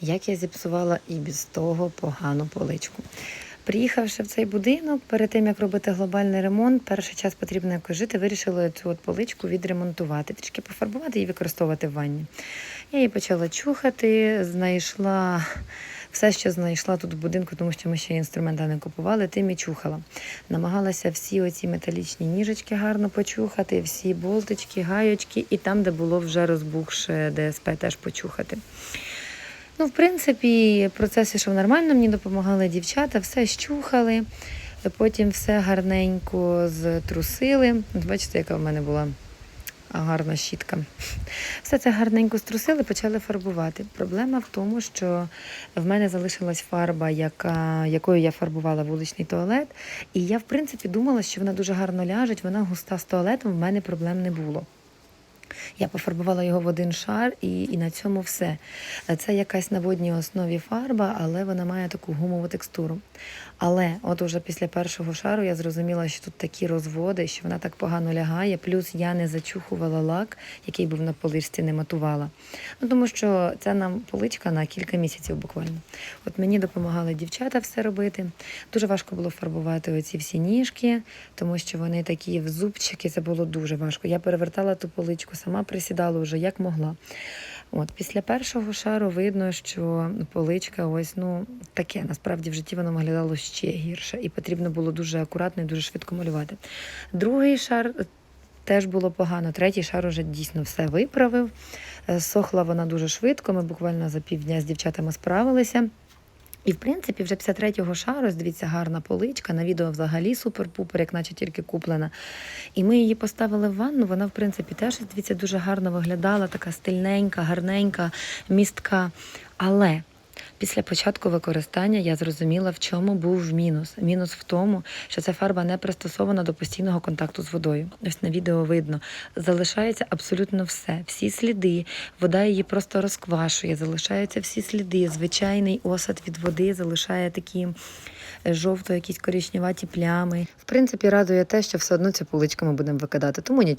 як я зіпсувала і без того погану поличку. Приїхавши в цей будинок, перед тим як робити глобальний ремонт, перший час потрібно якось жити, вирішила цю от поличку відремонтувати, трішки пофарбувати і використовувати в ванні. Я її почала чухати, знайшла все, що знайшла тут в будинку, тому що ми ще інструмента не купували, тим і чухала. Намагалася всі оці металічні ніжечки гарно почухати, всі болтички, гаючки, і там, де було вже розбухше ДСП, теж почухати. Ну, в принципі, процес ішов нормально, мені допомагали дівчата, все щухали, потім все гарненько зтрусили. Бачите, яка в мене була гарна щітка. Все це гарненько струсили, почали фарбувати. Проблема в тому, що в мене залишилась фарба, яка, якою я фарбувала вуличний туалет. І я, в принципі, думала, що вона дуже гарно ляже, вона густа з туалетом, в мене проблем не було. Я пофарбувала його в один шар, і, і на цьому все. Це якась на водній основі фарба, але вона має таку гумову текстуру. Але от уже після першого шару я зрозуміла, що тут такі розводи, що вона так погано лягає. Плюс я не зачухувала лак, який був на поличці, не матувала. Ну тому що це нам поличка на кілька місяців буквально. От мені допомагали дівчата все робити. Дуже важко було фарбувати оці всі ніжки, тому що вони такі в зубчики, це було дуже важко. Я перевертала ту поличку, сама присідала вже як могла. От після першого шару видно, що поличка ось ну таке. Насправді в житті воно виглядало ще гірше, і потрібно було дуже акуратно і дуже швидко малювати. Другий шар теж було погано. Третій шар уже дійсно все виправив. Е, Сохла вона дуже швидко. Ми буквально за півдня з дівчатами справилися. І, в принципі, вже після третього шару, ось дивіться, гарна поличка. На відео взагалі супер-пупер, як наче тільки куплена. І ми її поставили в ванну. Вона, в принципі, теж дивіться, дуже гарно виглядала, така стильненька, гарненька, містка. Але після початку використання я зрозуміла, в чому був мінус. Мінус в тому, що ця фарба не пристосована до постійного контакту з водою. Ось на відео видно. Залишається абсолютно все. Всі сліди, вода її просто розквашує, залишаються всі сліди. Звичайний осад від води залишає такі е, жовто, якісь коричневаті плями. В принципі, радує те, що все одно цю поличку ми будемо викидати, тому нічого.